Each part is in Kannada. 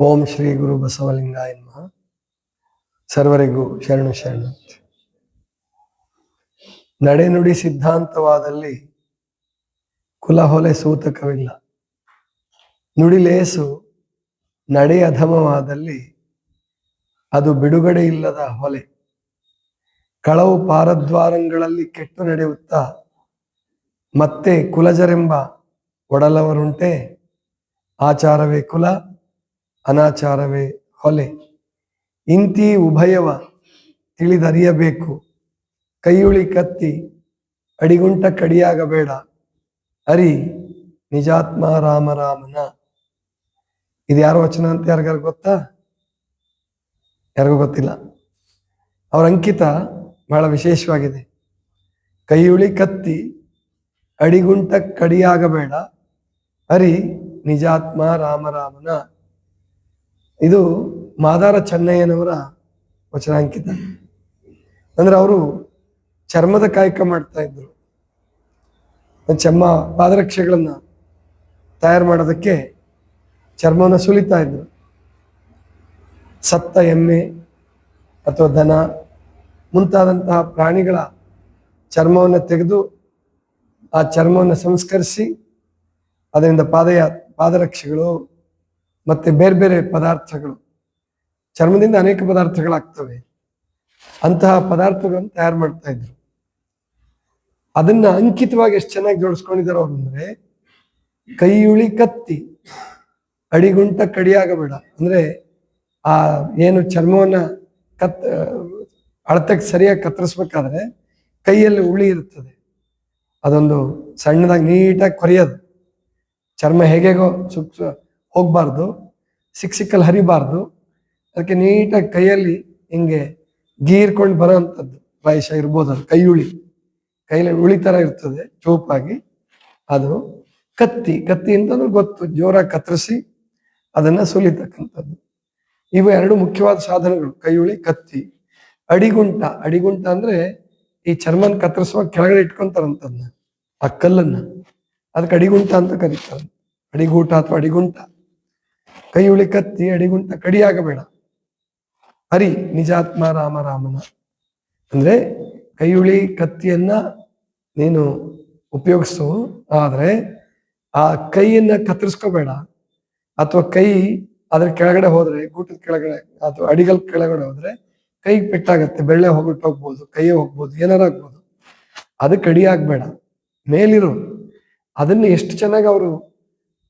ಓಂ ಶ್ರೀ ಗುರು ಬಸವಲಿಂಗಾಯ ನಮಃ. ಸರ್ವರಿಗೂ ಶರಣು ಶರಣ. ನಡೆನುಡಿ ಸಿದ್ಧಾಂತವಾದಲ್ಲಿ ಕುಲಹೊಲೆ ಸೂತಕವಿಲ್ಲ. ನುಡಿಲೇಸು ನಡೆ ಅಧಮವಾದಲ್ಲಿ ಅದು ಬಿಡುಗಡೆ ಇಲ್ಲದ ಹೊಲೆ. ಕಳವು ಪಾರದ್ವಾರಂಗಳಲ್ಲಿ ಕೆಟ್ಟು ನಡೆಯುತ್ತಾ ಮತ್ತೆ ಕುಲಜರೆಂಬ ಒಡಲವರುಂಟೆ. ಆಚಾರವೇ ಕುಲ ಅನಾಚಾರವೇ ಹೊಲೆ. ಇಂತಿ ಉಭಯವ ತಿಳಿದರಿಯಬೇಕು. ಕೈಯುಳಿ ಕತ್ತಿ ಅಡಿಗುಂಟ ಕಡಿಯಾಗಬೇಡ. ಅರಿ ನಿಜಾತ್ಮ ರಾಮ ರಾಮನ. ಇದು ಯಾರ ವಚನ ಅಂತ ಯಾರಿಗಾರು ಗೊತ್ತಾ? ಯಾರಿಗೂ ಗೊತ್ತಿಲ್ಲ. ಅವರ ಅಂಕಿತ ಬಹಳ ವಿಶೇಷವಾಗಿದೆ. ಕೈಯುಳಿ ಕತ್ತಿ ಅಡಿಗುಂಟ ಕಡಿಯಾಗಬೇಡ. ಅರಿ ನಿಜಾತ್ಮ ರಾಮರಾಮನ ಇದು ಮಾದಾರ ಚೆನ್ನಯ್ಯನವರ ವಚನಾಂಕಿತ ಅಂದ್ರೆ ಅವರು ಚರ್ಮದ ಕಾಯಕ ಮಾಡ್ತಾ ಇದ್ರು. ಚರ್ಮ ಪಾದರಕ್ಷೆಗಳನ್ನ ತಯಾರು ಮಾಡೋದಕ್ಕೆ ಚರ್ಮವನ್ನು ಸುಲಿತಾ ಇದ್ರು. ಸತ್ತ ಎಮ್ಮೆ ಅಥವಾ ದನ ಮುಂತಾದಂತಹ ಪ್ರಾಣಿಗಳ ಚರ್ಮವನ್ನು ತೆಗೆದು ಆ ಚರ್ಮವನ್ನು ಸಂಸ್ಕರಿಸಿ ಅದರಿಂದ ಪಾದಯ ಪಾದರಕ್ಷೆಗಳು ಮತ್ತೆ ಬೇರೆ ಬೇರೆ ಪದಾರ್ಥಗಳು. ಚರ್ಮದಿಂದ ಅನೇಕ ಪದಾರ್ಥಗಳಾಗ್ತವೆ. ಅಂತಹ ಪದಾರ್ಥಗಳನ್ನು ತಯಾರು ಮಾಡ್ತಾ ಇದ್ರು. ಅದನ್ನ ಅಂಕಿತವಾಗಿ ಎಷ್ಟು ಚೆನ್ನಾಗಿ ಜೋಡಿಸ್ಕೊಂಡಿದ್ದಾರೆ ಅವ್ರು ಅಂದ್ರೆ ಕೈಯುಳಿ ಕತ್ತಿ. ಅಡಿಗುಂಟ ಕಡಿಯಾಗಬೇಡ. ಅಂದ್ರೆ ಆ ಏನು ಚರ್ಮವನ್ನ ಕತ್ ಅಳತೆಗೆ ಸರಿಯಾಗಿ ಕತ್ತರಿಸ್ಬೇಕಾದ್ರೆ ಕೈಯಲ್ಲಿ ಉಳಿ ಇರುತ್ತದೆ. ಅದೊಂದು ಸಣ್ಣದಾಗಿ ನೀಟಾಗಿ ಕೊರೆಯೋದು. ಚರ್ಮ ಹೇಗೆಗೋ ಸುಕ್ ಹೋಗ್ಬಾರ್ದು ಸಿಕ್ ಸಿಕ್ಕಲ್ಲಿ ಹರಿಬಾರ್ದು. ಅದಕ್ಕೆ ನೀಟಾಗಿ ಕೈಯಲ್ಲಿ ಹಿಂಗೆ ಗೀರ್ಕೊಂಡು ಬರೋ ಅಂಥದ್ದು ಪ್ರಾಯಶಃ ಇರ್ಬೋದು, ಅದು ಕೈಯುಳಿ. ಕೈಯಲ್ಲಿ ಉಳಿ ಥರ ಇರ್ತದೆ, ಚೂಪಾಗಿ. ಅದು ಕತ್ತಿ ಕತ್ತಿ ಅಂತಂದ್ರೆ ಗೊತ್ತು, ಜೋರಾಗಿ ಕತ್ತರಿಸಿ ಅದನ್ನ ಸುಲಿತಕ್ಕಂಥದ್ದು. ಇವು ಎರಡು ಮುಖ್ಯವಾದ ಸಾಧನಗಳು, ಕೈಯುಳಿ, ಕತ್ತಿ. ಅಡಿಗುಂಟ ಅಡಿಗುಂಟ ಅಂದ್ರೆ ಈ ಚರ್ಮನ್ ಕತ್ತರಿಸುವ ಕೆಳಗಡೆ ಇಟ್ಕೊಂತಾರಂತದ್ನ, ಆ ಕಲ್ಲನ್ನು. ಅದಕ್ಕೆ ಅಡಿಗುಂಟ ಅಂತ ಕರೀತಾರೆ. ಅಡಿಗೂಟ ಅಥವಾ ಅಡಿಗುಂಟ. ಕೈಯುಳಿ ಕತ್ತಿ ಅಡಿಗುಂಟ ಕಡಿಯಾಗಬೇಡ. ಹರಿ ನಿಜಾತ್ಮ ರಾಮ ರಾಮನ. ಅಂದ್ರೆ ಕೈಯುಳಿ ಕತ್ತಿಯನ್ನ ನೀನು ಉಪಯೋಗಿಸು ಆದ್ರೆ ಆ ಕೈಯನ್ನ ಕತ್ತರಿಸ್ಕೋಬೇಡ. ಅಥವಾ ಕೈ ಅದ್ರ ಕೆಳಗಡೆ ಹೋದ್ರೆ, ಗೂಟದ ಕೆಳಗಡೆ ಅಥವಾ ಅಡಿಗಲ್ ಕೆಳಗಡೆ ಹೋದ್ರೆ ಕೈಗೆ ಪೆಟ್ಟಾಗತ್ತೆ, ಬೆಳ್ಳೆ ಹೋಗ್ಬಿಟ್ಟು ಹೋಗ್ಬೋದು, ಕೈಯೇ ಹೋಗ್ಬೋದು, ಏನಾರ ಆಗ್ಬೋದು. ಅದು ಅಡಿ ಆಗ್ಬೇಡ ಮೇಲಿರು. ಅದನ್ನ ಎಷ್ಟು ಚೆನ್ನಾಗಿ ಅವರು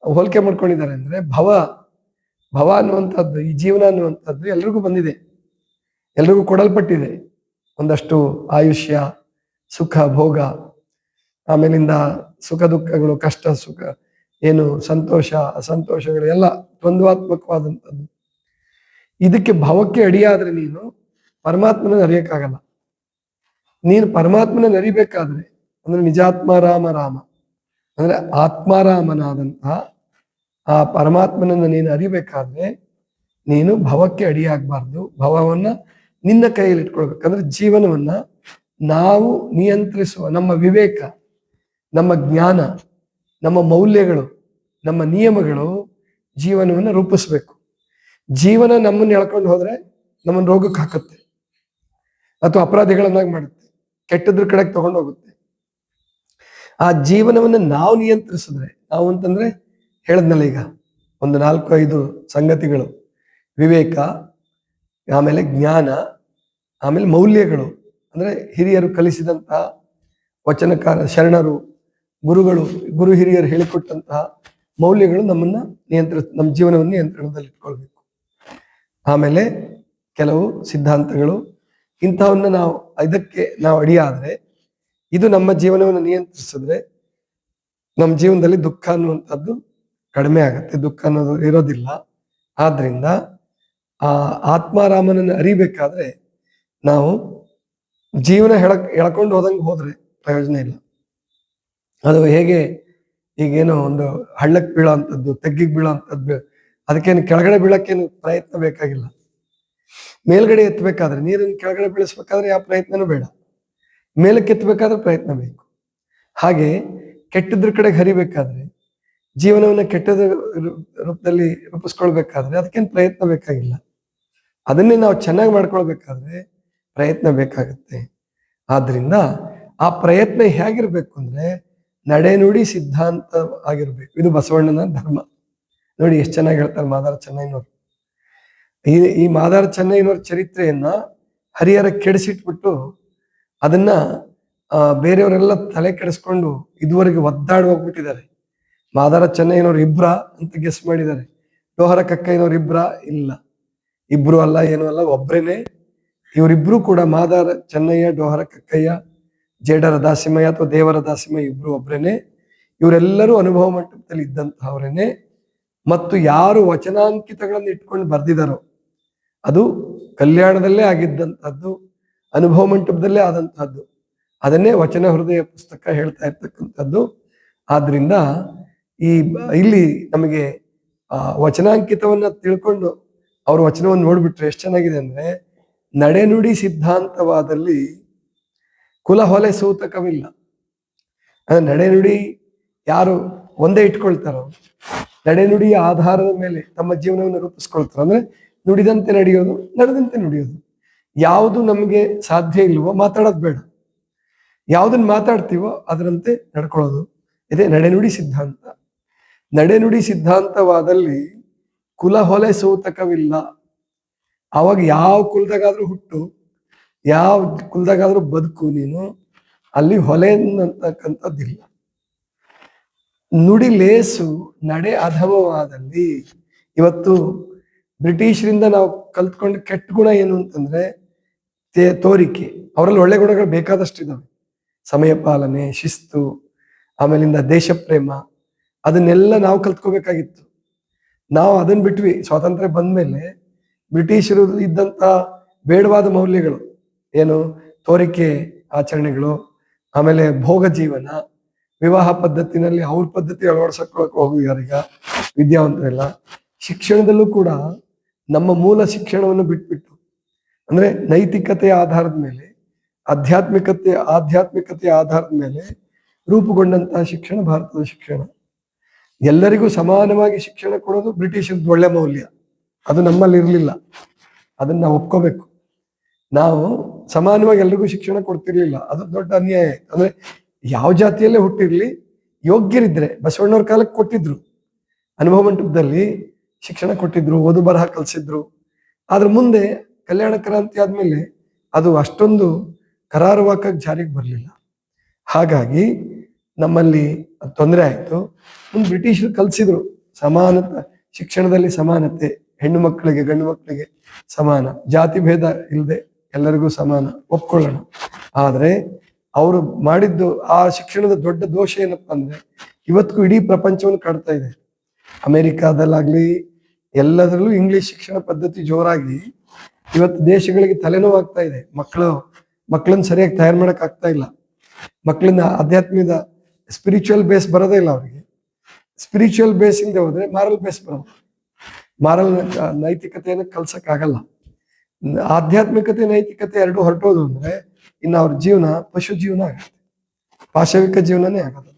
ಹೋಲಿಕೆ ಮಾಡ್ಕೊಂಡಿದ್ದಾರೆ ಅಂದ್ರೆ ಭವ ಭವ ಅನ್ನುವಂಥದ್ದು, ಈ ಜೀವನ ಅನ್ನುವಂಥದ್ದು ಎಲ್ರಿಗೂ ಬಂದಿದೆ. ಎಲ್ರಿಗೂ ಕೊಡಲ್ಪಟ್ಟಿದೆ. ಒಂದಷ್ಟು ಆಯುಷ್ಯ, ಸುಖ, ಭೋಗ, ಆಮೇಲಿಂದ ಸುಖ ದುಃಖಗಳು, ಕಷ್ಟ, ಸುಖ, ಏನು ಸಂತೋಷ, ಅಸಂತೋಷಗಳು, ಎಲ್ಲ ದ್ವಂದ್ವಾತ್ಮಕವಾದಂಥದ್ದು. ಇದಕ್ಕೆ ಭವಕ್ಕೆ ಅಡಿಯಾದ್ರೆ ನೀನು ಪರಮಾತ್ಮನ ಅರಿಯಕ್ಕಾಗಲ್ಲ ನೀನು ಪರಮಾತ್ಮನ ಅರಿಬೇಕಾದ್ರೆ ಅಂದ್ರೆ ನಿಜಾತ್ಮ ರಾಮ ರಾಮ. ಅಂದ್ರೆ ಆತ್ಮಾರಾಮನಾದಂತಹ ಆ ಪರಮಾತ್ಮನನ್ನ ನೀನು ಅರಿಬೇಕಾದ್ರೆ ನೀನು ಭವಕ್ಕೆ ಅಡಿಯಾಗಬಾರ್ದು. ಭವವನ್ನ ನಿನ್ನ ಕೈಯಲ್ಲಿ ಇಟ್ಕೊಳ್ಬೇಕಂದ್ರೆ ಜೀವನವನ್ನ ನಾವು ನಿಯಂತ್ರಿಸುವ ನಮ್ಮ ವಿವೇಕ, ನಮ್ಮ ಜ್ಞಾನ, ನಮ್ಮ ಮೌಲ್ಯಗಳು, ನಮ್ಮ ನಿಯಮಗಳು ಜೀವನವನ್ನು ರೂಪಿಸ್ಬೇಕು. ಜೀವನ ನಮ್ಮನ್ನು ಎಳ್ಕೊಂಡು ಹೋದ್ರೆ ನಮ್ಮನ್ನು ರೋಗಕ್ಕೆ ಹಾಕುತ್ತೆ. ಅಥವಾ ಅಪರಾಧಿಗಳನ್ನಾಗಿ ಮಾಡುತ್ತೆ. ಕೆಟ್ಟದ್ರ ಕಡೆಗೆ ತಗೊಂಡು ಹೋಗುತ್ತೆ ಆ ಜೀವನವನ್ನು ನಾವು ನಿಯಂತ್ರಿಸಿದ್ರೆ ನಾವು ಅಂತಂದ್ರೆ ಹೇಳದ್ನಲ್ಲ ಈಗ, ಒಂದು ನಾಲ್ಕು ಐದು ಸಂಗತಿಗಳು. ವಿವೇಕ, ಆಮೇಲೆ ಜ್ಞಾನ, ಆಮೇಲೆ ಮೌಲ್ಯಗಳು. ಅಂದರೆ ಹಿರಿಯರು ಕಲಿಸಿದಂತಹ ವಚನಕಾರ, ಶರಣರು, ಗುರುಗಳು, ಗುರು ಹಿರಿಯರು ಹೇಳಿಕೊಟ್ಟಂತಹ ಮೌಲ್ಯಗಳು ನಮ್ಮನ್ನ ನಿಯಂತ್ರ, ನಮ್ಮ ಜೀವನವನ್ನು ನಿಯಂತ್ರಣದಲ್ಲಿ ಇಟ್ಕೊಳ್ಬೇಕು. ಆಮೇಲೆ ಕೆಲವು ಸಿದ್ಧಾಂತಗಳು. ಇಂಥವನ್ನ ನಾವು, ಇದಕ್ಕೆ ನಾವು ಅಡಿಯಾದರೆ, ಇದು ನಮ್ಮ ಜೀವನವನ್ನು ನಿಯಂತ್ರಿಸಿದ್ರೆ, ನಮ್ಮ ಜೀವನದಲ್ಲಿ ದುಃಖ ಅನ್ನುವಂಥದ್ದು ಕಡಿಮೆ ಆಗುತ್ತೆ, ದುಃಖ ಅನ್ನೋದು ಇರೋದಿಲ್ಲ. ಆದ್ರಿಂದ, ಆ ಆತ್ಮಾರಾಮನನ್ನು ಅರಿಬೇಕಾದ್ರೆ ನಾವು ಜೀವನ ಹೆಳಕ್ ಎಳ್ಕೊಂಡು ಹೋದಂಗೆ ಹೋದ್ರೆ ಪ್ರಯೋಜನ ಇಲ್ಲ. ಅದು ಹೇಗೆ ಈಗೇನೋ ಒಂದು ಹಳ್ಳಕ್ಕೆ ಬೀಳೋ ಅಂಥದ್ದು ತೆಗ್ಗಿಗೆ ಬೀಳೋ ಅಂಥದ್ದು ಅದಕ್ಕೇನು ಕೆಳಗಡೆ ಬೀಳಕ್ಕೇನು ಪ್ರಯತ್ನ ಬೇಕಾಗಿಲ್ಲ. ಮೇಲ್ಗಡೆ ಎತ್ತಬೇಕಾದ್ರೆ ನೀರನ್ನು ಕೆಳಗಡೆ ಬೀಳಿಸ್ಬೇಕಾದ್ರೆ ಯಾವ ಪ್ರಯತ್ನನೂ ಬೇಡ. ಮೇಲಕ್ಕೆ ಎತ್ತಬೇಕಾದ್ರೆ ಪ್ರಯತ್ನ ಬೇಕು. ಹಾಗೆ ಕೆಟ್ಟದ್ರ ಕಡೆಗೆ ಹರಿಬೇಕಾದ್ರೆ ಜೀವನವನ್ನು ಕೆಟ್ಟದ ರೂಪದಲ್ಲಿ ರೂಪಿಸ್ಕೊಳ್ಬೇಕಾದ್ರೆ ಅದಕ್ಕೇನು ಪ್ರಯತ್ನ ಬೇಕಾಗಿಲ್ಲ. ಅದನ್ನೇ ನಾವು ಚೆನ್ನಾಗಿ ಮಾಡ್ಕೊಳ್ಬೇಕಾದ್ರೆ ಪ್ರಯತ್ನ ಬೇಕಾಗುತ್ತೆ. ಆದ್ರಿಂದ ಆ ಪ್ರಯತ್ನ ಹೇಗಿರ್ಬೇಕು ಅಂದ್ರೆ ನಡೆನುಡಿ ಸಿದ್ಧಾಂತ ಆಗಿರ್ಬೇಕು. ಇದು ಬಸವಣ್ಣನ ಧರ್ಮ. ನೋಡಿ ಎಷ್ಟು ಚೆನ್ನಾಗಿ ಹೇಳ್ತಾರೆ ಮಾದಾರ ಚೆನ್ನೈನವರು ಈ ಈ ಮಾದಾರ ಚೆನ್ನೈನವ್ರ ಚರಿತ್ರೆಯನ್ನ ಹರಿಹರ ಕೆಡಿಸಿಟ್ಬಿಟ್ಟು ಅದನ್ನ ಬೇರೆಯವರೆಲ್ಲ ತಲೆ ಕೆಡಿಸ್ಕೊಂಡು ಇದುವರೆಗೆ ಒದ್ದಾಡಿ ಹೋಗ್ಬಿಟ್ಟಿದ್ದಾರೆ. ಮಾದಾರ ಚೆನ್ನೈನವ್ರು ಇಬ್ರ ಅಂತ ಗೆಸ್ ಮಾಡಿದ್ದಾರೆ. ಡೋಹರ ಕಕ್ಕಯ್ಯನವ್ರು ಇಬ್ರ ಇಲ್ಲ. ಇಬ್ರು ಅಲ್ಲ, ಏನು ಅಲ್ಲ, ಒಬ್ರೇನೆ. ಇವರಿಬ್ರು ಕೂಡ ಮಾದಾರ ಚೆನ್ನಯ್ಯ ಡೋಹರ ಕಕ್ಕಯ್ಯ, ಜೇಡರ ದಾಸಿಮಯ್ಯ ಅಥವಾ ದೇವರ ದಾಸಿಮಯ್ಯ ಇಬ್ರು ಒಬ್ರೇನೆ. ಇವರೆಲ್ಲರೂ ಅನುಭವ ಮಂಟಪದಲ್ಲಿ ಇದ್ದಂತಹವರೇನೆ. ಮತ್ತು ಯಾರು ವಚನಾಂಕಿತಗಳನ್ನು ಇಟ್ಕೊಂಡು ಬರ್ದಿದಾರೋ, ಅದು ಕಲ್ಯಾಣದಲ್ಲೇ ಆಗಿದ್ದಂತಹದ್ದು, ಅನುಭವ ಮಂಟಪದಲ್ಲೇ ಆದಂತಹದ್ದು. ಅದನ್ನೇ ವಚನ ಹೃದಯ ಪುಸ್ತಕ ಹೇಳ್ತಾ ಇರ್ತಕ್ಕಂಥದ್ದು. ಆದ್ರಿಂದ ಈ ಇಲ್ಲಿ ನಮಗೆ, ಆ, ವಚನಾಂಕಿತವನ್ನ ತಿಳ್ಕೊಂಡು ಅವ್ರ ವಚನವನ್ನು ನೋಡ್ಬಿಟ್ರೆ ಎಷ್ಟು ಚೆನ್ನಾಗಿದೆ ಅಂದ್ರೆ, ನಡೆನುಡಿ ಸಿದ್ಧಾಂತವಾದಲ್ಲಿ ಕುಲ ಹೊಲೆ ಸೂತಕವಿಲ್ಲ. ನಡೆನುಡಿ ಯಾರು ಒಂದೇ ಇಟ್ಕೊಳ್ತಾರೋ, ನಡೆನುಡಿಯ ಆಧಾರದ ಮೇಲೆ ತಮ್ಮ ಜೀವನವನ್ನು ರೂಪಿಸ್ಕೊಳ್ತಾರೆ, ಅಂದ್ರೆ ನುಡಿದಂತೆ ನಡೆಯೋದು, ನಡೆದಂತೆ ನುಡಿಯೋದು. ಯಾವುದು ನಮಗೆ ಸಾಧ್ಯ ಇಲ್ವೋ ಮಾತಾಡೋದು ಬೇಡ. ಯಾವುದನ್ನ ಮಾತಾಡ್ತೀವೋ ಅದರಂತೆ ನಡ್ಕೊಳ್ಳೋದು. ಇದೇ ನಡೆನುಡಿ ಸಿದ್ಧಾಂತ. ನಡೆನುಡಿ ಸಿದ್ಧಾಂತವಾದಲ್ಲಿ ಕುಲ ಹೊಲೆ ಸೂತಕವಿಲ್ಲ. ಅವಾಗ ಯಾವ ಕುಲದಾಗಾದ್ರೂ ಹುಟ್ಟು, ಯಾವ ಕುಲದಾಗಾದ್ರೂ ಬದುಕು ನೀನು, ಅಲ್ಲಿ ಹೊಲೆ ಅಂತಕ್ಕಂಥದ್ದಿಲ್ಲ ನುಡಿ ಲೇಸು ನಡೆ ಅಧಮವಾದಲ್ಲಿ ಇವತ್ತು ಬ್ರಿಟಿಷರಿಂದ ನಾವು ಕಲ್ತ್ಕೊಂಡು ಕೆಟ್ಟ ಗುಣ ಏನು ಅಂತಂದ್ರೆ ತೇ- ತೋರಿಕೆ. ಅವರಲ್ಲಿ ಒಳ್ಳೆ ಗುಣಗಳು ಬೇಕಾದಷ್ಟಿದಾವೆ. ಸಮಯ ಪಾಲನೆ ಶಿಸ್ತು, ಆಮೇಲಿಂದ ದೇಶ ಪ್ರೇಮ ಅದನ್ನೆಲ್ಲ ನಾವು ಕಲ್ತ್ಕೋಬೇಕಾಗಿತ್ತು. ನಾವು ಅದನ್ನ ಬಿಟ್ವಿ. ಸ್ವಾತಂತ್ರ್ಯ ಬಂದ್ಮೇಲೆ ಬ್ರಿಟಿಷರು ಇದ್ದಂತ ಬೇಡವಾದ ಮೌಲ್ಯಗಳು ಏನು? ತೋರಿಕೆ ಆಚರಣೆಗಳು, ಆಮೇಲೆ ಭೋಗ ಜೀವನ, ವಿವಾಹ ಪದ್ಧತಿನಲ್ಲಿ ಅವ್ರ ಪದ್ಧತಿ ಹೋಗಿದ್ದಾರೆ ಈಗ ವಿದ್ಯಾವಂತರೆಲ್ಲ. ಶಿಕ್ಷಣದಲ್ಲೂ ಕೂಡ ನಮ್ಮ ಮೂಲ ಶಿಕ್ಷಣವನ್ನು ಬಿಟ್ಬಿಟ್ಟು, ಅಂದ್ರೆ ನೈತಿಕತೆಯ ಆಧಾರದ ಮೇಲೆ, ಆಧ್ಯಾತ್ಮಿಕತೆ, ಆಧ್ಯಾತ್ಮಿಕತೆಯ ಆಧಾರದ ಮೇಲೆ ರೂಪುಗೊಂಡಂತಹ ಶಿಕ್ಷಣ, ಭಾರತದ ಶಿಕ್ಷಣ. ಎಲ್ಲರಿಗೂ ಸಮಾನವಾಗಿ ಶಿಕ್ಷಣ ಕೊಡೋದು ಬ್ರಿಟಿಷ್ ಒಳ್ಳೆ ಮೌಲ್ಯ. ಅದು ನಮ್ಮಲ್ಲಿ ಇರಲಿಲ್ಲ. ಅದನ್ನ ನಾವು ಒಪ್ಕೋಬೇಕು. ನಾವು ಸಮಾನವಾಗಿ ಎಲ್ರಿಗೂ ಶಿಕ್ಷಣ ಕೊಡ್ತಿರ್ಲಿಲ್ಲ. ಅದು ದೊಡ್ಡ ಅನ್ಯಾಯ. ಅಂದ್ರೆ ಯಾವ ಜಾತಿಯಲ್ಲೇ ಹುಟ್ಟಿರ್ಲಿ, ಯೋಗ್ಯರಿದ್ರೆ ಬಸವಣ್ಣವ್ರ ಕಾಲಕ್ಕೆ ಕೊಟ್ಟಿದ್ರು. ಅನುಭವ ಮಂಟಪದಲ್ಲಿ ಶಿಕ್ಷಣ ಕೊಟ್ಟಿದ್ರು, ಓದು ಬರಹ ಕಲಿಸಿದ್ರು. ಆದ್ರ ಮುಂದೆ ಕಲ್ಯಾಣ ಕ್ರಾಂತಿ ಆದ್ಮೇಲೆ ಅದು ಅಷ್ಟೊಂದು ಕರಾರುವಾಕ ಜಾರಿಗೆ ಬರಲಿಲ್ಲ. ಹಾಗಾಗಿ ನಮ್ಮಲ್ಲಿ ತೊಂದರೆ ಆಯ್ತು. ಒಂದು ಬ್ರಿಟಿಷರು ಕಲಿಸಿದ್ರು ಸಮಾನತೆ, ಶಿಕ್ಷಣದಲ್ಲಿ ಸಮಾನತೆ, ಹೆಣ್ಣು ಮಕ್ಕಳಿಗೆ, ಗಂಡು ಮಕ್ಕಳಿಗೆ ಸಮಾನ. ಜಾತಿ ಭೇದ ಇಲ್ಲದೆ ಎಲ್ಲರಿಗೂ ಸಮಾನ. ಒಪ್ಕೊಳ್ಳೋಣ. ಆದ್ರೆ ಅವರು ಮಾಡಿದ್ದು ಆ ಶಿಕ್ಷಣದ ದೊಡ್ಡ ದೋಷ ಏನಪ್ಪಾ ಅಂದ್ರೆ ಇವತ್ತಿಗೂ ಇಡೀ ಪ್ರಪಂಚವನ್ನು ಕಾಡ್ತಾ ಇದೆ. ಅಮೆರಿಕಾದಲ್ಲಾಗ್ಲಿ ಎಲ್ಲದರಲ್ಲೂ ಇಂಗ್ಲಿಷ್ ಶಿಕ್ಷಣ ಪದ್ಧತಿ ಜೋರಾಗಿ ಇವತ್ತು ದೇಶಗಳಿಗೆ ತಲೆನೋವಾಗ್ತಾ ಇದೆ. ಮಕ್ಕಳು, ಮಕ್ಕಳನ್ನ ಸರಿಯಾಗಿ ತಯಾರು ಮಾಡಕ್ ಆಗ್ತಾ ಇಲ್ಲ. ಮಕ್ಕಳನ್ನ ಆಧ್ಯಾತ್ಮಿಕ ಸ್ಪಿರಿಚುವಲ್ ಬೇಸ್ ಬರೋದೇ ಇಲ್ಲ ಅವರಿಗೆ. ಸ್ಪಿರಿಚುವಲ್ ಬೇಸ್ ಇಂದ ಹೋದ್ರೆ ಮಾರಲ್ ಬೇಸ್ ಬರೋದು ಮಾರಲ್ ನೈತಿಕತೆಯನ್ನು ಕಲ್ಸಕ್ ಆಗಲ್ಲ ಆಧ್ಯಾತ್ಮಿಕತೆ, ನೈತಿಕತೆ ಎರಡು ಹೊರಟೋದು ಅಂದ್ರೆ ಇನ್ನು ಅವ್ರ ಜೀವನ ಪಶು ಜೀವನ ಆಗುತ್ತೆ. ಪಾಶವಿಕ ಜೀವನನೇ ಆಗೋದು.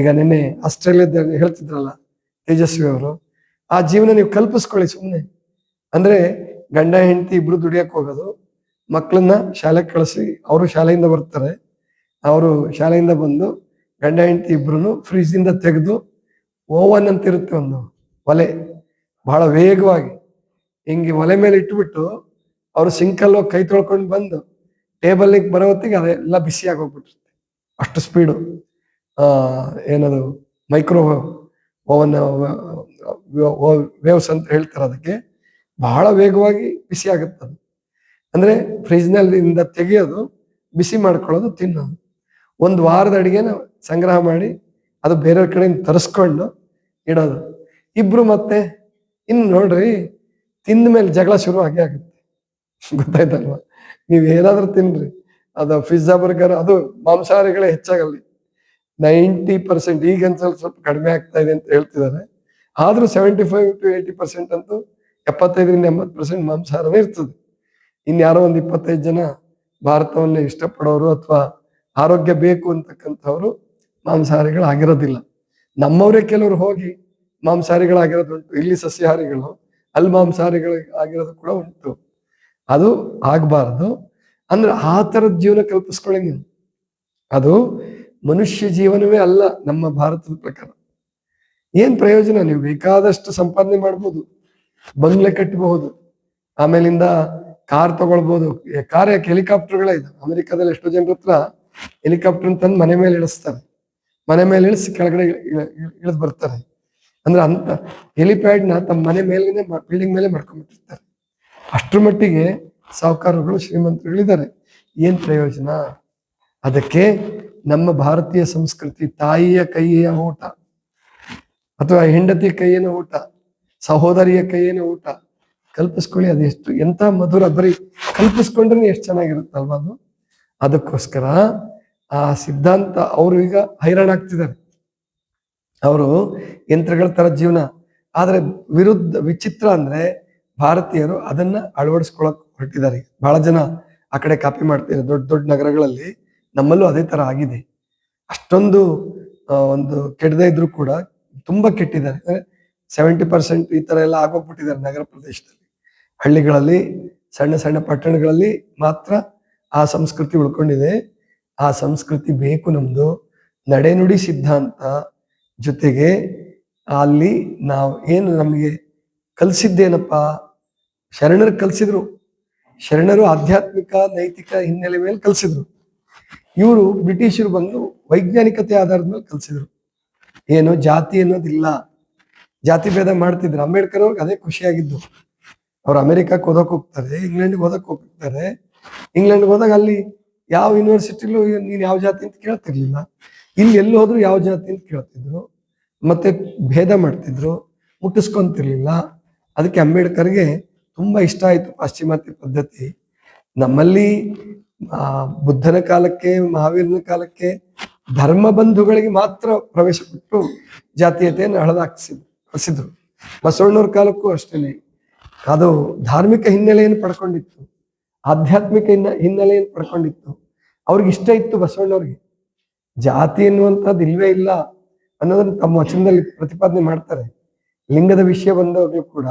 ಈಗ ನಿನ್ನೆ ಆಸ್ಟ್ರೇಲಿಯಾದ ಹೇಳ್ತಿದ್ರಲ್ಲ ತೇಜಸ್ವಿ ಅವರು, ಆ ಜೀವನ ನೀವು ಕಲ್ಪಿಸ್ಕೊಳ್ಳಿ ಸುಮ್ಮನೆ ಅಂದ್ರೆ ಗಂಡ, ಹೆಂಡತಿ ಇಬ್ರು ದುಡಿಯಕ್ಕೆ ಹೋಗೋದು, ಮಕ್ಕಳನ್ನ ಶಾಲೆಗೆ ಕಳಿಸಿ, ಅವರು ಶಾಲೆಯಿಂದ ಬರ್ತಾರೆ, ಅವರು ಶಾಲೆಯಿಂದ ಬಂದು ಗಂಡ ಹೆಂಡತಿ ಇಬ್ರು ಫ್ರಿಜ್ದಿಂದ ತೆಗೆದು ಓವನ್ ಅಂತ ಇರುತ್ತೆ ಒಂದು ಒಲೆ. ಬಹಳ ವೇಗವಾಗಿ. ಹಿಂಗೆ ಒಲೆ ಮೇಲೆ ಇಟ್ಬಿಟ್ಟು ಅವರು ಸಿಂಕಲ್ಲಿ ಹೋಗಿ ಕೈ ತೊಳ್ಕೊಂಡು ಬಂದು ಟೇಬಲ್ಗೆ ಬರೋ ಹೊತ್ತಿಗೆ ಅದೆಲ್ಲ ಬಿಸಿಯಾಗಿ ಹೋಗ್ಬಿಟ್ಟಿರುತ್ತೆ ಅಷ್ಟು ಸ್ಪೀಡು ಏನದು ಮೈಕ್ರೋವೇವ್ ಓವನ್ ವೇವ್ಸ್ ಅಂತ ಹೇಳ್ತಾರೆ ಅದಕ್ಕೆ. ಬಹಳ ವೇಗವಾಗಿ ಬಿಸಿ ಆಗುತ್ತೆ ಅದು. ಅಂದರೆ ಫ್ರಿಜ್ನಲ್ಲಿಂದ ತೆಗೆಯೋದು, ಬಿಸಿ ಮಾಡ್ಕೊಳ್ಳೋದು, ತಿನ್ನೋದು. ಒಂದು ವಾರದ ಅಡಿಗೆನ ಸಂಗ್ರಹ ಮಾಡಿ ಅದು ಬೇರೆಯವ್ರ ಕಡೆಯಿಂದ ತರಿಸ್ಕೊಂಡು ಇಡೋದು. ಇಬ್ರು ಮತ್ತೆ, ಇನ್ನು ನೋಡ್ರಿ, ತಿಂದ ಮೇಲೆ ಜಗಳ ಶುರು ಆಗೇ ಆಗುತ್ತೆ. ಗೊತ್ತಾಯ್ತಲ್ವ? ನೀವು ಏನಾದ್ರೂ ತಿನ್ರಿ. ಅದು ಪಿಜ್ಜಾ ಬರ್ಗರ್ ಅದು ಮಾಂಸಾಹಾರಿಗಳೇ ಹೆಚ್ಚಾಗಲ್ಲಿ ನೈಂಟಿ ಪರ್ಸೆಂಟ್, ಈಗ ಸ್ವಲ್ಪ ಸ್ವಲ್ಪ ಕಡಿಮೆ ಆಗ್ತಾ ಇದೆ ಅಂತ ಹೇಳ್ತಿದ್ದಾರೆ. ಆದ್ರೂ seventy five to eighty percent ಅಂತೂ ಎಪ್ಪತ್ತೈದರಿಂದ ಎಂಬತ್ತು ಪರ್ಸೆಂಟ್ ಮಾಂಸಾಹಾರವೇ ಇರ್ತದೆ. ಇನ್ಯಾರೋ ಒಂದು ಇಪ್ಪತ್ತೈದು ಜನ ಭಾರತವನ್ನೇ ಇಷ್ಟಪಡೋರು ಅಥವಾ ಆರೋಗ್ಯ ಬೇಕು ಅಂತಕ್ಕಂಥವ್ರು ಮಾಂಸಾಹಾರಿಗಳಾಗಿರೋದಿಲ್ಲ. ನಮ್ಮವರೇ ಕೆಲವರು ಹೋಗಿ ಮಾಂಸಾಹಾರಿಗಳಾಗಿರೋದುಂಟು. ಇಲ್ಲಿ ಸಸ್ಯಾಹಾರಿಗಳು, ಅಲ್ಲಿ ಮಾಂಸಾಹಾರಿಗಳು ಆಗಿರೋದು ಕೂಡ ಉಂಟು. ಅದು ಆಗಬಾರದು. ಅಂದ್ರೆ ಆ ಥರದ ಜೀವನ ಕಲ್ಪಿಸ್ಕೊಳ್ಳಿ ನೀವು. ಅದು ಮನುಷ್ಯ ಜೀವನವೇ ಅಲ್ಲ ನಮ್ಮ ಭಾರತದ ಪ್ರಕಾರ. ಏನ್ ಪ್ರಯೋಜನ? ನೀವು ಬೇಕಾದಷ್ಟು ಸಂಪಾದನೆ ಮಾಡ್ಬೋದು. ಬಂಗ್ಲೆ ಕಟ್ಟಬಹುದು ಆಮೇಲಿಂದ ಕಾರ್ ತಗೊಳ್ಬಹುದು ಕಾರ್ ಯಾಕೆ ಹೆಲಿಕಾಪ್ಟರ್ಗಳೇ ಇದೆ ಅಮೆರಿಕಾದಲ್ಲಿ ಎಷ್ಟೋ ಜನರ ಹತ್ರ ಹೆಲಿಕಾಪ್ಟರ್ ತಂದು ಮನೆ ಮೇಲೆ ಇಳಿಸ್ತಾರೆ. ಮನೆ ಮೇಲೆ ಇಳಿಸಿ ಕೆಳಗಡೆ ಇಳಿದು ಬರ್ತಾರೆ. ಅಂದ್ರೆ ಅಂತ ಹೆಲಿಪ್ಯಾಡ್ನ ತಮ್ಮ ಮನೆ ಮೇಲೆ ಬಿಲ್ಡಿಂಗ್ ಮೇಲೆ ಮಾಡ್ಕೊಂಡ್ಬಿಟ್ಟಿರ್ತಾರೆ. ಅಷ್ಟ್ರ ಮಟ್ಟಿಗೆ ಸಾಹುಕಾರಗಳು ಶ್ರೀಮಂತರುಗಳಿದ್ದಾರೆ ಏನ್ ಪ್ರಯೋಜನ? ಅದಕ್ಕೆ ನಮ್ಮ ಭಾರತೀಯ ಸಂಸ್ಕೃತಿ ತಾಯಿಯ ಕೈಯ ಊಟ. ಅಥವಾ ಹೆಂಡತಿ ಕೈಯನ ಊಟ, ಸಹೋದರಿಯ ಕೈಯನ ಊಟ. ಕಲ್ಪಿಸ್ಕೊಳ್ಳಿ ಅದೆಷ್ಟು ಎಂತ ಮಧುರ ಬರೀ ಕಲ್ಪಿಸ್ಕೊಂಡ್ರೆ ಎಷ್ಟು ಚೆನ್ನಾಗಿರುತ್ತಲ್ವಾ ಅದು? ಅದಕ್ಕೋಸ್ಕರ ಆ ಸಿದ್ಧಾಂತ ಅವರು ಈಗ ಹೈರಾಣ ಆಗ್ತಿದ್ದಾರೆ. ಅವರು ಯಂತ್ರಗಳ ತರ ಜೀವನ. ಆದ್ರೆ ವಿರುದ್ಧ ವಿಚಿತ್ರ ಅಂದ್ರೆ ಭಾರತೀಯರು ಅದನ್ನ ಅಳವಡಿಸ್ಕೊಳಕ್ ಹೊರಟಿದ್ದಾರೆ. ಬಹಳ ಜನ ಆ ಕಡೆ ಕಾಪಿ ಮಾಡ್ತಿದ್ದಾರೆ. ದೊಡ್ಡ ದೊಡ್ಡ ನಗರಗಳಲ್ಲಿ ನಮ್ಮಲ್ಲೂ ಅದೇ ತರ ಆಗಿದೆ. ಅಷ್ಟೊಂದು ಒಂದು ಕೆಡದೇ ಇದ್ರು ಕೂಡ ತುಂಬಾ ಕೆಟ್ಟಿದ್ದಾರೆ. ಸೆವೆಂಟಿ ಪರ್ಸೆಂಟ್ ಈ ತರ ಎಲ್ಲ ಆಗೋಗ್ಬಿಟ್ಟಿದ್ದಾರೆ ನಗರ ಪ್ರದೇಶದಲ್ಲಿ. ಹಳ್ಳಿಗಳಲ್ಲಿ ಸಣ್ಣ ಸಣ್ಣ ಪಟ್ಟಣಗಳಲ್ಲಿ ಮಾತ್ರ ಆ ಸಂಸ್ಕೃತಿ ಉಳ್ಕೊಂಡಿದೆ. ಆ ಸಂಸ್ಕೃತಿ ಬೇಕು ನಮ್ದು. ನಡೆನುಡಿ ಸಿದ್ಧಾಂತ ಜೊತೆಗೆ ಅಲ್ಲಿ ನಾವು ಏನು ನಮಗೆ ಕಲಿಸಿದ್ದೇನಪ್ಪ? ಶರಣರು ಕಲಿಸಿದ್ರು. ಶರಣರು ಆಧ್ಯಾತ್ಮಿಕ, ನೈತಿಕ ಹಿನ್ನೆಲೆ ಮೇಲೆ ಕಲಿಸಿದ್ರು. ಇವರು ಬ್ರಿಟಿಷರು ಬಂದು ವೈಜ್ಞಾನಿಕತೆ ಆಧಾರದ ಮೇಲೆ ಕಲಿಸಿದ್ರು. ಏನು ಜಾತಿ ಅನ್ನೋದಿಲ್ಲ. ಜಾತಿ ಭೇದ ಮಾಡ್ತಿದ್ರು. ಅಂಬೇಡ್ಕರ್ ಅವ್ರಿಗೆ ಅದೇ ಖುಷಿಯಾಗಿದ್ದು. ಅವ್ರು ಅಮೆರಿಕಕ್ಕೆ ಓದೋಕೆ ಹೋಗ್ತಾರೆ, ಇಂಗ್ಲೆಂಡ್ಗೆ ಓದೋಕೆ ಹೋಗ್ತಾರೆ. ಇಂಗ್ಲೆಂಡ್ಗೆ ಹೋದಾಗ ಅಲ್ಲಿ ಯಾವ ಯೂನಿವರ್ಸಿಟಿಲೂ ನೀನ್ ಯಾವ ಜಾತಿ ಅಂತ ಕೇಳ್ತಿರ್ಲಿಲ್ಲ. ಇಲ್ಲಿ ಎಲ್ಲಿ ಹೋದ್ರು ಯಾವ ಜಾತಿ ಅಂತ ಕೇಳ್ತಿದ್ರು. ಮತ್ತೆ ಭೇದ ಮಾಡ್ತಿದ್ರು, ಮುಟ್ಟಿಸ್ಕೊಂತಿರ್ಲಿಲ್ಲ. ಅದಕ್ಕೆ ಅಂಬೇಡ್ಕರ್ಗೆ ತುಂಬಾ ಇಷ್ಟ ಆಯ್ತು ಪಾಶ್ಚಿಮಾತ್ಯ ಪದ್ಧತಿ. ನಮ್ಮಲ್ಲಿ ಬುದ್ಧನ ಕಾಲಕ್ಕೆ, ಮಹಾವೀರನ ಕಾಲಕ್ಕೆ ಧರ್ಮ ಬಂಧುಗಳಿಗೆ ಮಾತ್ರ ಪ್ರವೇಶ ಕೊಟ್ಟು ಜಾತೀಯತೆಯನ್ನು ಹಳದಾಕಿಸಿದ್ರು ಬಸವಣ್ಣವ್ರ ಕಾಲಕ್ಕೂ ಅಷ್ಟೇನೆ. ಅದು ಧಾರ್ಮಿಕ ಹಿನ್ನೆಲೆಯನ್ನು ಪಡ್ಕೊಂಡಿತ್ತು. ಆಧ್ಯಾತ್ಮಿಕ ಹಿನ್ನ, ಹಿನ್ನೆಲೆಯನ್ನು ಪಡ್ಕೊಂಡಿತ್ತು. ಅವ್ರಿಗೆ ಇಷ್ಟ ಇತ್ತು ಬಸವಣ್ಣವ್ರಿಗೆ. ಜಾತಿ ಎನ್ನುವಂಥದ್ದು ಇಲ್ವೇ ಇಲ್ಲ ಅನ್ನೋದನ್ನ ತಮ್ಮ ವಚನದಲ್ಲಿ ಪ್ರತಿಪಾದನೆ ಮಾಡ್ತಾರೆ. ಲಿಂಗದ ವಿಷಯ ಬಂದಾಗಲೂ ಕೂಡ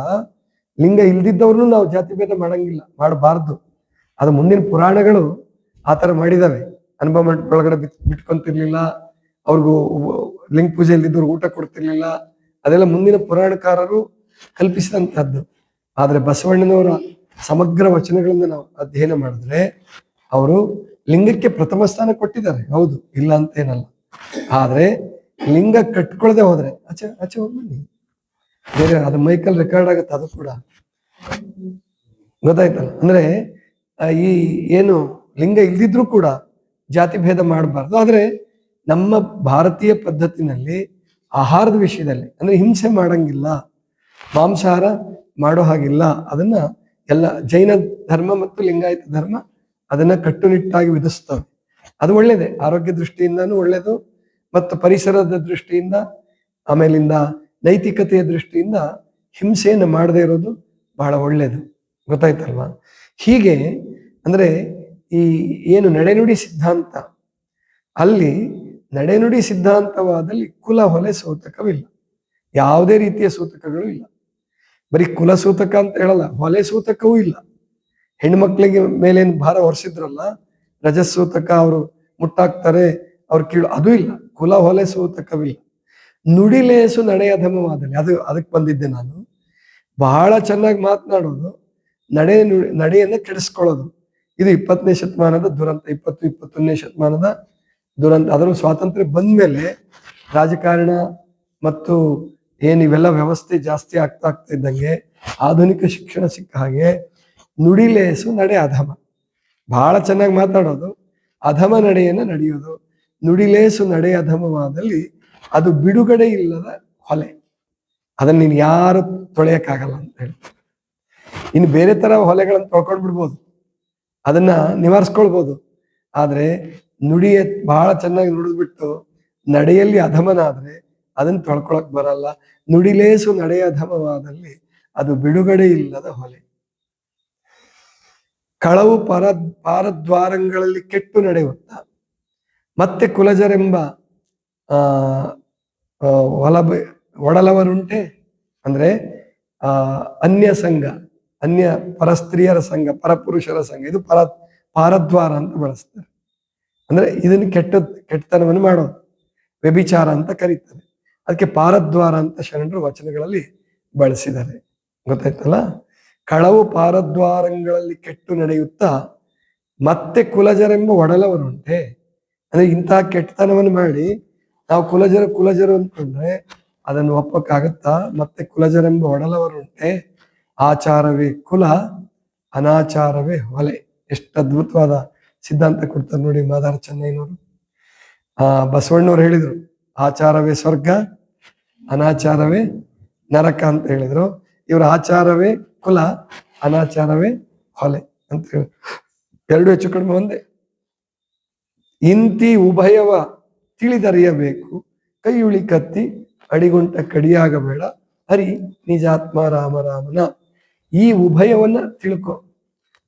ಲಿಂಗ ಇಲ್ದಿದ್ದವ್ರನ್ನು ನಾವು ಜಾತಿ ಭೇದ ಮಾಡಂಗಿಲ್ಲ, ಮಾಡಬಾರ್ದು. ಅದು ಮುಂದಿನ ಪುರಾಣಗಳು ಆ ಥರ ಮಾಡಿದಾವೆ. ಅನುಭವ ಮಂಟಪ ಒಳಗಡೆ ಬಿತ್, ಬಿಟ್ಕೊಂತಿರ್ಲಿಲ್ಲ, ಅವ್ರಿಗೂ ಲಿಂಗ ಪೂಜೆ ಇಲ್ದಿದ್ದವ್ರು ಊಟ ಕೊಡ್ತಿರ್ಲಿಲ್ಲ. ಅದೆಲ್ಲ ಮುಂದಿನ ಪುರಾಣಕಾರರು ಕಲ್ಪಿಸಿದಂತಹದ್ದು ಆದ್ರೆ ಬಸವಣ್ಣನವರ ಸಮಗ್ರ ವಚನಗಳನ್ನು ನಾವು ಅಧ್ಯಯನ ಮಾಡಿದ್ರೆ ಅವರು ಲಿಂಗಕ್ಕೆ ಪ್ರಥಮ ಸ್ಥಾನ ಕೊಟ್ಟಿದ್ದಾರೆ. ಹೌದು, ಇಲ್ಲ ಅಂತ ಏನಲ್ಲ. ಆದ್ರೆ ಲಿಂಗ ಕಟ್ಕೊಳ್ದೆ ಹೋದ್ರೆ, ಆಚೆ ಆಚೆ ಹೋಗ್ಬನ್ನಿ ಬೇರೆ ಅದು ಮೈಕಲ್ ರೆಕಾರ್ಡ್ ಆಗುತ್ತೆ, ಅದು ಕೂಡ. ಗೊತ್ತಾಯ್ತಲ್ಲ ಅಂದ್ರೆ ಈ ಏನು ಲಿಂಗ ಇಲ್ದಿದ್ರು ಕೂಡ ಜಾತಿ ಭೇದ ಮಾಡಬಾರ್ದು. ಆದ್ರೆ ನಮ್ಮ ಭಾರತೀಯ ಪದ್ಧತಿನಲ್ಲಿ ಆಹಾರದ ವಿಷಯದಲ್ಲಿ, ಅಂದ್ರೆ ಹಿಂಸೆ ಮಾಡಂಗಿಲ್ಲ, ಮಾಂಸಾಹಾರ ಮಾಡೋ ಹಾಗಿಲ್ಲ, ಅದನ್ನ ಎಲ್ಲ ಜೈನ ಧರ್ಮ ಮತ್ತು ಲಿಂಗಾಯತ ಧರ್ಮ ಅದನ್ನ ಕಟ್ಟುನಿಟ್ಟಾಗಿ ವಿಧಿಸ್ತವೆ ಅದು ಒಳ್ಳೇದೆ. ಆರೋಗ್ಯ ದೃಷ್ಟಿಯಿಂದನೂ ಒಳ್ಳೇದು ಮತ್ತು ಪರಿಸರದ ದೃಷ್ಟಿಯಿಂದ, ಆಮೇಲಿಂದ ನೈತಿಕತೆಯ ದೃಷ್ಟಿಯಿಂದ ಹಿಂಸೆಯನ್ನು ಮಾಡದೇ ಇರೋದು ಬಹಳ ಒಳ್ಳೇದು. ಗೊತ್ತಾಯ್ತಲ್ವಾ? ಹೀಗೆ ಅಂದ್ರೆ ಈ ಏನು ನಡೆನುಡಿ ಸಿದ್ಧಾಂತ, ಅಲ್ಲಿ ನಡೆನುಡಿ ಸಿದ್ಧಾಂತವಾದಲ್ಲಿ ಕುಲ ಹೊಲೆ ಸೂತಕವಿಲ್ಲ. ಯಾವುದೇ ರೀತಿಯ ಸೂತಕಗಳು ಇಲ್ಲ. ಬರೀ ಕುಲ ಸೂತಕ ಅಂತ ಹೇಳಲ್ಲ, ಹೊಲೆ ಸೂತಕವೂ ಇಲ್ಲ. ಹೆಣ್ಮಕ್ಳಿಗೆ ಮೇಲೇನು ಭಾರ ಹೊರಿಸಿದ್ರಲ್ಲ ರಜಸೂತಕ ಅವರು ಮುಟ್ಟಾಕ್ತಾರೆ, ಅವ್ರು ಕೀಳು ಅದು ಇಲ್ಲ, ಕುಲ ಹೊಲೆ ಸೂತಕವಿಲ್ಲ. ನುಡಿಲೇಸು ನಡೆಯಧಮವಾದಲ್ಲಿ ಅದು ಅದಕ್ಕೆ ಬಂದಿದ್ದೆ ನಾನು. ಬಹಳ ಚೆನ್ನಾಗಿ ಮಾತನಾಡೋದು, ನಡೆ ನುಡಿ ನಡೆಯನ್ನ ಕೆಡಿಸ್ಕೊಳ್ಳೋದು. ಇದು ಇಪ್ಪತ್ತನೇ ಶತಮಾನದ ದುರಂತ, ಇಪ್ಪತ್ತು, ಇಪ್ಪತ್ತೊಂದನೇ ಶತಮಾನದ ದುರಂತ. ಅದರ ಸ್ವಾತಂತ್ರ್ಯ ಬಂದ ಮೇಲೆ ರಾಜಕಾರಣ ಮತ್ತು ಏನ್ ಇವೆಲ್ಲ ವ್ಯವಸ್ಥೆ ಜಾಸ್ತಿ ಆಗ್ತಾ ಆಗ್ತಾ ಇದ್ದಂಗೆ ಆಧುನಿಕ ಶಿಕ್ಷಣ ಸಿಕ್ಕ ಹಾಗೆ ನುಡಿಲೇಸು ನಡೆ ಅಧಮ. ಬಹಳ ಚೆನ್ನಾಗಿ ಮಾತಾಡೋದು. ಅಧಮ ನಡೆಯನ್ನ ನಡೆಯೋದು. ನುಡಿಲೇಸು ನಡೆ ಅಧಮವಾದಲ್ಲಿ ಅದು ಬಿಡುಗಡೆ ಇಲ್ಲದ ಹೊಲೆ. ಅದನ್ನ ನೀನು ಯಾರು ತೊಳೆಯಕ್ಕಾಗಲ್ಲ ಅಂತ ಹೇಳಿ. ಇನ್ನು ಬೇರೆ ತರ ಹೊಲೆಗಳನ್ನು ತೊಳ್ಕೊಂಡು ಬಿಡ್ಬೋದು. ಅದನ್ನ ನಿವಾರಿಸ್ಕೊಳ್ಬೋದು. ಆದ್ರೆ ನುಡಿಯ ಬಹಳ ಚೆನ್ನಾಗಿ ನುಡಿದ್ಬಿಟ್ಟು ನಡೆಯಲ್ಲಿ ಅಧಮನಾದ್ರೆ ಅದನ್ನ ತೊಳ್ಕೊಳಕ್ ಬರಲ್ಲ. ನುಡಿಲೇಸು ನಡೆಯ ಧಮವಾದಲ್ಲಿ ಅದು ಬಿಡುಗಡೆ ಇಲ್ಲದ ಹೊಲೆ. ಕಳವು ಪರ ಪಾರದ್ವಾರಂಗಳಲ್ಲಿ ಕೆಟ್ಟು ನಡೆಯುತ್ತ. ಮತ್ತೆ ಕುಲಜರೆಂಬ, ಆ ಒಲಬ ಒಡಲವರುಂಟೆ? ಅಂದ್ರೆ, ಆ, ಅನ್ಯ ಸಂಘ, ಅನ್ಯ ಪರಸ್ತ್ರೀಯರ ಸಂಘ, ಪರಪುರುಷರ ಸಂಘ, ಇದು ಪರ, ಪಾರದ್ವಾರ ಅಂತ ಬಳಸ್ತಾರೆ. ಅಂದ್ರೆ ಇದನ್ನು ಕೆಟ್ಟ ಕೆಟ್ಟತನವನ್ನು ಮಾಡೋದು, ವ್ಯಭಿಚಾರ ಅಂತ ಕರೀತಾರೆ. ಅದಕ್ಕೆ ಪಾರದ್ವಾರ ಅಂತ ಶರಣರು ವಚನಗಳಲ್ಲಿ ಬಳಸಿದ್ದಾರೆ. ಗೊತ್ತಾಯ್ತಲ್ಲ? ಕಳವು ಪಾರದ್ವಾರಗಳಲ್ಲಿ ಕೆಟ್ಟು ನಡೆಯುತ್ತಾ ಮತ್ತೆ ಕುಲಜರೆಂಬ ಒಡಲವರುಂಟೆ ಅಂದ್ರೆ ಇಂತಹ ಕೆಟ್ಟತನವನ್ನು ಮಾಡಿ ನಾವು ಕುಲಜರ ಕುಲಜರು ಅಂತಂದ್ರೆ ಅದನ್ನು ಒಪ್ಪಕ್ಕಾಗುತ್ತಾ? ಮತ್ತೆ ಕುಲಜರೆಂಬ ಒಡಲವರುಂಟೆ ಆಚಾರವೇ ಕುಲ, ಅನಾಚಾರವೇ ಹೊಲೆ ಎಷ್ಟು ಅದ್ಭುತವಾದ ಸಿದ್ಧಾಂತ ಕೊಡ್ತಾರೆ ನೋಡಿ ಮಾದಾರ ಚೆನ್ನೈನವರು ಆ ಬಸವಣ್ಣವ್ರು ಹೇಳಿದ್ರು, ಆಚಾರವೇ ಸ್ವರ್ಗ ಅನಾಚಾರವೇ ನರಕ ಅಂತ ಹೇಳಿದ್ರು. ಇವರ ಆಚಾರವೇ ಕುಲ, ಅನಾಚಾರವೇ ಹೊಲೆ ಅಂತ ಹೇಳಿ. ಎರಡು ಹೆಚ್ಚು ಕಡಿಮೆ ಒಂದೇ. ಇಂತಿ ಉಭಯವ ತಿಳಿದರಿಯಬೇಕು. ಕೈಯುಳಿ ಕತ್ತಿ ಅಡಿಗುಂಟ ಕಡಿಯಾಗಬೇಡ. ಹರಿ ನಿಜಾತ್ಮ ರಾಮ ರಾಮನ. ಈ ಉಭಯವನ್ನ ತಿಳ್ಕೊ.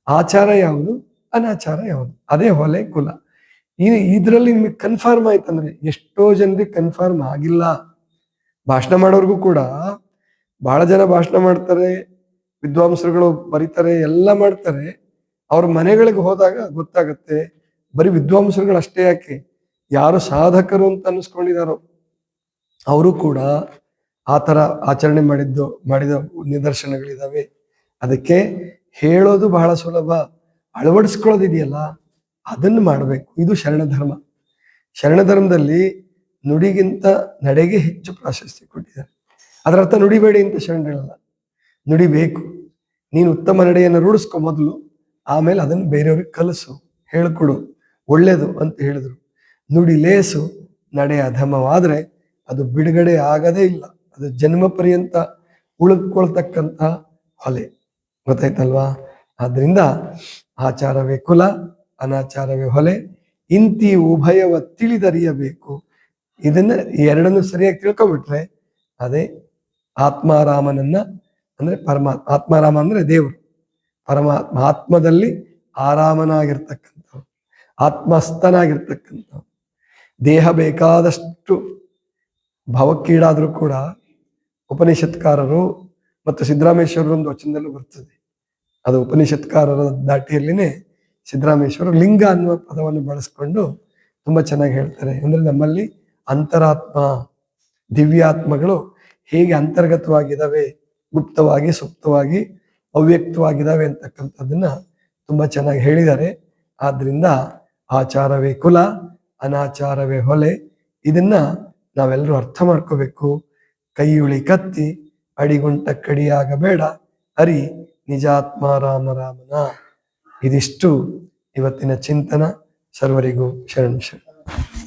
ಆಚಾರ ಯಾವುದು? ಅನಾಚಾರ ಯಾವುದು? ಅದೇ ಹೊಲೆ ಕುಲ. ಇದರಲ್ಲಿ ನಿಮಗೆ ಕನ್ಫರ್ಮ್ ಆಯ್ತಂದ್ರೆ ಎಷ್ಟೋ ಜನರಿಗೆ ಕನ್ಫರ್ಮ್ ಆಗಿಲ್ಲ. ಭಾಷಣ ಮಾಡೋರ್ಗೂ ಕೂಡ ಬಹಳ ಜನ ಭಾಷಣ ಮಾಡ್ತಾರೆ, ವಿದ್ವಾಂಸರುಗಳು ಬರೀತಾರೆ, ಎಲ್ಲ ಮಾಡ್ತಾರೆ. ಅವ್ರ ಮನೆಗಳಿಗೆ ಹೋದಾಗ ಗೊತ್ತಾಗತ್ತೆ, ಬರೀ ವಿದ್ವಾಂಸರುಗಳು ಅಷ್ಟೇ ಯಾಕೆ? ಯಾರು ಸಾಧಕರು ಅಂತ ಅನ್ನಿಸ್ಕೊಂಡಿದಾರೋ ಅವರು ಕೂಡ ಆ ತರ ಆಚರಣೆ ಮಾಡಿದ್ದು, ಮಾಡಿದ ನಿದರ್ಶನಗಳಿದಾವೆ. ಅದಕ್ಕೆ ಹೇಳೋದು ಬಹಳ ಸುಲಭ. ಅಳವಡಿಸ್ಕೊಳ್ಳೋದಿದೆಯಲ್ಲ, ಅದನ್ನು ಮಾಡಬೇಕು. ಇದು ಶರಣ ಧರ್ಮ. ಶರಣ ಧರ್ಮದಲ್ಲಿ ನುಡಿಗಿಂತ ನಡೆಗೆ ಹೆಚ್ಚು ಪ್ರಾಶಸ್ತ್ಯ ಕೊಟ್ಟಿದ್ದಾರೆ. ಅದರರ್ಥ ನುಡಿಬೇಡಿ ಅಂತ ಶರಣರಲ್ಲ ನುಡಿಬೇಕು. ನೀನು ಉತ್ತಮ ನಡೆಯನ್ನು ರೂಢಿಸ್ಕೊ ಮೊದಲು. ಆಮೇಲೆ ಅದನ್ನು ಬೇರೆಯವ್ರಿಗೆ ಕಲಸು. ಹೇಳ್ಕೊಡು. ಒಳ್ಳೇದು ಅಂತ ಹೇಳಿದ್ರು. ನುಡಿ ಲೇಸು. ನಡೆ ಅಧಮವಾದ್ರೆ ಅದು ಬಿಡುಗಡೆ ಆಗದೇ ಇಲ್ಲ. ಅದು ಜನ್ಮ ಪರ್ಯಂತ ಉಳಿದುಕೊಳ್ತಕ್ಕಂತ ಹೊಲೆ. ಗೊತ್ತಾಯ್ತಲ್ವಾ? ಆದ್ರಿಂದ ಆಚಾರವೇ ಕುಲ, ಅನಾಚಾರವೇ ಹೊಲೆ. ಇಂತಿ ಉಭಯವ ತಿಳಿದರಿಯಬೇಕು. ಇದನ್ನ ಎರಡನ್ನು ಸರಿಯಾಗಿ ತಿಳ್ಕೊಬಿಟ್ರೆ ಅದೇ ಆತ್ಮಾರಾಮನನ್ನ ಅಂದ್ರೆ ಪರಮಾತ್ಮ ಆತ್ಮಾರಾಮ ಅಂದ್ರೆ ದೇವರು. ಪರಮಾತ್ಮ ಆತ್ಮದಲ್ಲಿ ಆರಾಮನಾಗಿರ್ತಕ್ಕಂಥ ಆತ್ಮಸ್ಥನಾಗಿರ್ತಕ್ಕಂಥ ದೇಹ ಬೇಕಾದಷ್ಟು ಭಾವಕ್ಕೀಡಾದರೂ ಕೂಡ ಉಪನಿಷತ್ಕಾರರು ಮತ್ತು ಸಿದ್ದರಾಮೇಶ್ವರರು ಒಂದು ವಚನದಲ್ಲೂ ಬರ್ತದೆ. ಅದು ಉಪನಿಷತ್ಕಾರರ ದಾಟಿಯಲ್ಲಿನೇ ಸಿದ್ದರಾಮೇಶ್ವರ ಲಿಂಗ ಅನ್ನುವ ಪದವನ್ನು ಬಳಸ್ಕೊಂಡು ತುಂಬಾ ಚೆನ್ನಾಗಿ ಹೇಳ್ತಾರೆ. ಅಂದ್ರೆ ನಮ್ಮಲ್ಲಿ ಅಂತರಾತ್ಮ ದಿವ್ಯಾತ್ಮಗಳು ಹೇಗೆ ಅಂತರ್ಗತವಾಗಿದ್ದಾವೆ, ಗುಪ್ತವಾಗಿ ಸುಪ್ತವಾಗಿ ಅವ್ಯಕ್ತವಾಗಿದ್ದಾವೆ ಅಂತಕ್ಕಂಥದ್ದನ್ನ ತುಂಬಾ ಚೆನ್ನಾಗಿ ಹೇಳಿದ್ದಾರೆ. ಆದ್ರಿಂದ ಆಚಾರವೇ ಕುಲ, ಅನಾಚಾರವೇ ಹೊಲೆ, ಇದನ್ನ ನಾವೆಲ್ಲರೂ ಅರ್ಥ ಮಾಡ್ಕೋಬೇಕು. ಕೈಯುಳಿ ಕತ್ತಿ, ಅಡಿಗುಂಟ ಕಡಿಯಾಗಬೇಡ, ಹರಿ ನಿಜಾತ್ಮ ರಾಮ ರಾಮನ. ಇದಿಷ್ಟು ಇವತ್ತಿನ ಚಿಂತನ. ಸರ್ವರಿಗೂ ಶರಣ ಶರಣ.